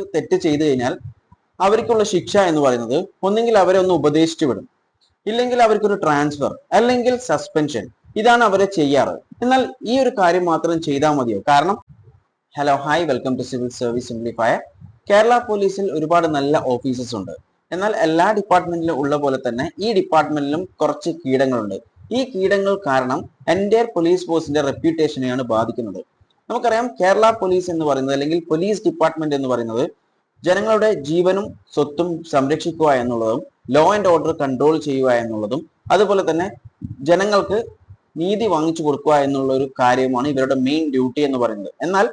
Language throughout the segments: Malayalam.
ഒരു തെറ്റ് ചെയ്തു കഴിഞ്ഞാൽ അവർക്കുള്ള ശിക്ഷ എന്ന് പറയുന്നത് ഒന്നെങ്കിൽ അവരെ ഒന്ന് ഉപദേശിച്ചു വിടും. ഇല്ലെങ്കിൽ അവർക്കൊരു ട്രാൻസ്ഫർ അല്ലെങ്കിൽ സസ്പെൻഷൻ ഇതാണ് അവരെ ചെയ്യാറ്. എന്നാൽ ഈ ഒരു കാര്യം മാത്രം ചെയ്താൽ മതിയോ? കാരണം hello hi welcome to civil service simplifier Kerala പോലീസിൽ ഒരുപാട് നല്ല ഓഫീസസ് ഉണ്ട്. എന്നാൽ എല്ലാ ഡിപ്പാർട്ട്മെന്റിലും ഉള്ള പോലെ തന്നെ ഈ ഡിപ്പാർട്ട്മെന്റിലും കുറച്ച് കീടങ്ങളുണ്ട്. ഈ കീടങ്ങൾ കാരണം എന്റെ പോലീസ് ഫോഴ്സിന്റെ റെപ്യൂട്ടേഷനെയാണ് ബാധിക്കുന്നത്. നമുക്കറിയാം കേരള പോലീസ് എന്ന് പറയുന്നത് അല്ലെങ്കിൽ പോലീസ് ഡിപ്പാർട്ട്മെന്റ് എന്ന് പറയുന്നത് ജനങ്ങളുടെ ജീവനും സ്വത്തും സംരക്ഷിക്കുക എന്നുള്ളതും ലോ ആൻഡ് ഓർഡർ കൺട്രോൾ ചെയ്യുക എന്നുള്ളതും അതുപോലെ തന്നെ ജനങ്ങൾക്ക് നീതി വാങ്ങിച്ചു കൊടുക്കുക എന്നുള്ള ഒരു കാര്യമാണ് ഇവരുടെ മെയിൻ ഡ്യൂട്ടി എന്ന് പറയുന്നത്. എന്നാൽ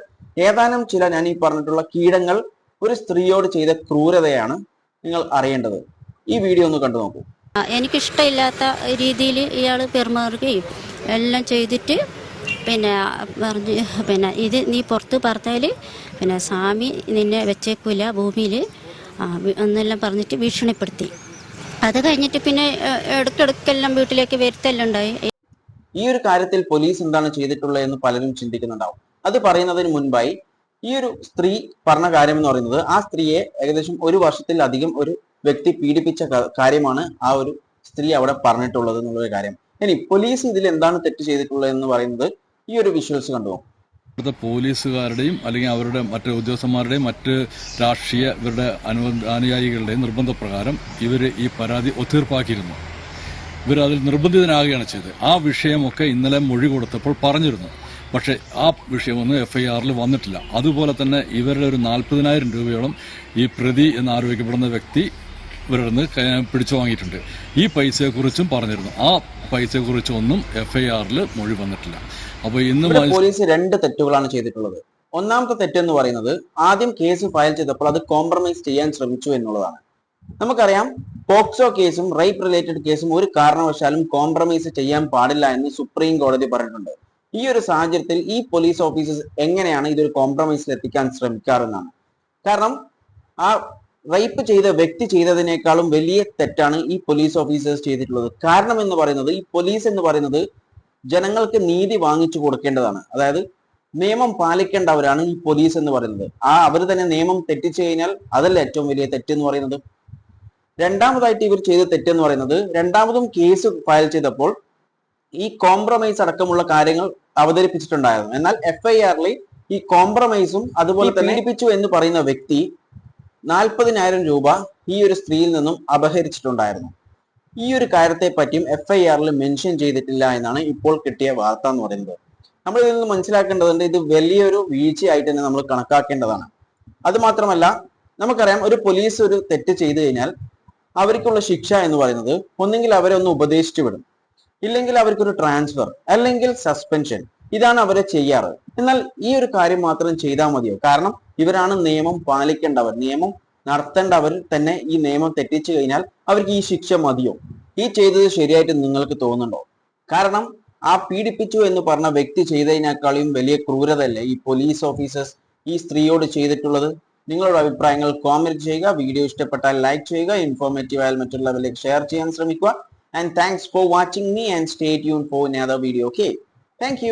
ഏതാനും ചില ഞാൻ ഈ പറഞ്ഞിട്ടുള്ള കീടങ്ങൾ ഒരു സ്ത്രീയോട് ചെയ്ത ക്രൂരതയാണ് നിങ്ങൾ അറിയേണ്ടത്. ഈ വീഡിയോ ഒന്ന് കണ്ടു നോക്കൂ. എനിക്കിഷ്ടമില്ലാത്ത രീതിയിൽ ഇയാൾ പെരുമാറുകയും എല്ലാം ചെയ്തിട്ട് പിന്നെ പറഞ്ഞ് പിന്നെ ഇത് നീ പുറത്ത് പറഞ്ഞാൽ പിന്നെ സ്വാമി നിന്നെ വെച്ചേക്കൂല ഭൂമിയിൽ. എന്നെല്ലാം പറഞ്ഞിട്ട് ഭീഷണിപ്പെടുത്തി. അത് കഴിഞ്ഞിട്ട് പിന്നെ ഇടയ്ക്കിടയ്ക്കെല്ലാം വീട്ടിലേക്ക് വരുത്തെല്ലാം ഉണ്ടായി. ഈ ഒരു കാര്യത്തിൽ പോലീസ് എന്താണ് ചെയ്തിട്ടുള്ളത് എന്ന് പലരും ചിന്തിക്കുന്നുണ്ടാവും. അത് പറയുന്നതിന് മുൻപായി ഈ ഒരു സ്ത്രീ പറഞ്ഞ കാര്യം എന്ന് പറയുന്നത് ആ സ്ത്രീയെ ഏകദേശം ഒരു വർഷത്തിലധികം ഒരു വ്യക്തി പീഡിപ്പിച്ച കാര്യമാണ് ആ ഒരു സ്ത്രീ അവിടെ പറഞ്ഞിട്ടുള്ളത് എന്നുള്ളൊരു കാര്യം. ഇനി പോലീസ് ഇതിൽ എന്താണ് തെറ്റ് ചെയ്തിട്ടുള്ളത് എന്ന് പറയുന്നത് ഈ ഒരു വിഷ്വൽസ് കണ്ടോ? ഇവിടുത്തെ പോലീസുകാരുടെയും അല്ലെങ്കിൽ അവരുടെ മറ്റ് ഉദ്യോഗസ്ഥന്മാരുടെയും മറ്റ് രാഷ്ട്രീയ ഇവരുടെ അനു അനുയായികളുടെയും നിർബന്ധപ്രകാരം ഇവർ ഈ പരാതി ഒത്തീർപ്പാക്കിയിരുന്നു. ഇവർ അതിൽ നിർബന്ധിതനാകുകയാണ് ചെയ്തത്. ആ വിഷയമൊക്കെ ഇന്നലെ മൊഴി കൊടുത്തപ്പോൾ പറഞ്ഞിരുന്നു. പക്ഷേ ആ വിഷയമൊന്നും എഫ് ഐ ആറിൽ വന്നിട്ടില്ല. അതുപോലെ തന്നെ ഇവരുടെ ഒരു നാൽപ്പതിനായിരം രൂപയോളം ഈ പ്രതി എന്ന് ആരോപിക്കപ്പെടുന്ന വ്യക്തി ഇവരുടെ നിന്ന് പിടിച്ചു വാങ്ങിയിട്ടുണ്ട്. ഈ പൈസയെക്കുറിച്ചും പറഞ്ഞിരുന്നു. ആ പൈസയെക്കുറിച്ചൊന്നും ഒന്നും എഫ് ഐ ആറിൽ മൊഴി വന്നിട്ടില്ല. അപ്പോൾ ഇന്ന് പോലീസ് രണ്ട് തെറ്റുകളാണ് ചെയ്തിട്ടുള്ളത്. ഒന്നാമത്തെ തെറ്റെന്ന് പറയുന്നത് ആദ്യം കേസ് ഫയൽ ചെയ്തപ്പോൾ അത് കോംപ്രമൈസ് ചെയ്യാൻ ശ്രമിച്ചു എന്നുള്ളതാണ്. നമുക്കറിയാം പോക്സോ കേസും റേപ്പ് റിലേറ്റഡ് കേസും ഒരു കാരണവശാലും കോംപ്രമൈസ് ചെയ്യാൻ പാടില്ല എന്ന് സുപ്രീം കോടതി പറഞ്ഞിട്ടുണ്ട്. ഈ ഒരു സാഹചര്യത്തിൽ ഈ പോലീസ് ഓഫീസേഴ്സ് എങ്ങനെയാണ് ഇതൊരു കോംപ്രമൈസിൽ എത്തിക്കാൻ ശ്രമിക്കാറെന്നാണ് കാരണം ആ റേപ്പ് ചെയ്ത വ്യക്തി ചെയ്തതിനേക്കാളും വലിയ തെറ്റാണ് ഈ പോലീസ് ഓഫീസേഴ്സ് ചെയ്തിട്ടുള്ളത്. കാരണം എന്ന് പറയുന്നത് ഈ പോലീസ് എന്ന് പറയുന്നത് ജനങ്ങൾക്ക് നീതി വാങ്ങിച്ചു കൊടുക്കേണ്ടതാണ്. അതായത് നിയമം പാലിക്കേണ്ടവരാണ് ഈ പോലീസ് എന്ന് പറയുന്നത്. ആ അവർ തന്നെ നിയമം തെറ്റിച്ചു കഴിഞ്ഞാൽ അതല്ല ഏറ്റവും വലിയ തെറ്റ് എന്ന് പറയുന്നത്. രണ്ടാമതായിട്ട് ഇവർ ചെയ്ത തെറ്റെന്ന് പറയുന്നത് രണ്ടാമതും കേസ് ഫയൽ ചെയ്തപ്പോൾ ഈ കോംപ്രമൈസ് അടക്കമുള്ള കാര്യങ്ങൾ അവതരിപ്പിച്ചിട്ടുണ്ടായിരുന്നു. എന്നാൽ എഫ് ഐ ആറിൽ ഈ കോംപ്രമൈസും അതുപോലെ തന്നെ പീഡിപ്പിച്ചു എന്ന് പറയുന്ന വ്യക്തി നാൽപ്പതിനായിരം രൂപ ഈ ഒരു സ്ത്രീയിൽ നിന്നും അപഹരിച്ചിട്ടുണ്ടായിരുന്നു. ഈ ഒരു കാര്യത്തെ പറ്റിയും എഫ് ഐ ആറിൽ മെൻഷൻ ചെയ്തിട്ടില്ല എന്നാണ് ഇപ്പോൾ കിട്ടിയ വാർത്ത എന്ന് പറയുന്നത്. നമ്മൾ ഇതിൽ നിന്ന് മനസ്സിലാക്കേണ്ടതുണ്ട് ഇത് വലിയൊരു വീഴ്ചയായിട്ട് തന്നെ നമ്മൾ കണക്കാക്കേണ്ടതാണ്. അത് മാത്രമല്ല നമുക്കറിയാം ഒരു പോലീസ് ഒരു തെറ്റ് ചെയ്തു കഴിഞ്ഞാൽ അവർക്കുള്ള ശിക്ഷ എന്ന് പറയുന്നത് ഒന്നെങ്കിൽ അവരെ ഒന്ന് ഉപദേശിച്ചു വിടും ഇല്ലെങ്കിൽ അവർക്കൊരു ട്രാൻസ്ഫർ അല്ലെങ്കിൽ സസ്പെൻഷൻ ഇതാണ് അവരെ ചെയ്യാറ്. എന്നാൽ ഈ ഒരു കാര്യം മാത്രം ചെയ്താൽ മതിയോ? കാരണം ഇവരാണ് നിയമം പാലിക്കേണ്ടവർ. നിയമം നടത്തേണ്ടവർ തന്നെ ഈ നിയമം തെറ്റിച്ചു കഴിഞ്ഞാൽ അവർക്ക് ഈ ശിക്ഷ മതിയോ? ഈ ചെയ്തത് ശരിയായിട്ട് നിങ്ങൾക്ക് തോന്നുന്നുണ്ടോ? കാരണം ആ പീഡിപ്പിച്ചു എന്ന് പറഞ്ഞ വ്യക്തി ചെയ്തതിനേക്കാളും വലിയ ക്രൂരതയല്ലേ ഈ പോലീസ് ഓഫീസേഴ്സ് ഈ സ്ത്രീയോട് ചെയ്തിട്ടുള്ളത്? നിങ്ങളുടെ അഭിപ്രായങ്ങൾ കോമെന്റ് ചെയ്യുക. വീഡിയോ ഇഷ്ടപ്പെട്ടാൽ ലൈക്ക് ചെയ്യുക. ഇൻഫോർമേറ്റീവ് ആയാൽ മറ്റുള്ളവരിലേക്ക് ഷെയർ ചെയ്യാൻ ശ്രമിക്കുക. And thanks for watching me and stay tune for another video okay thank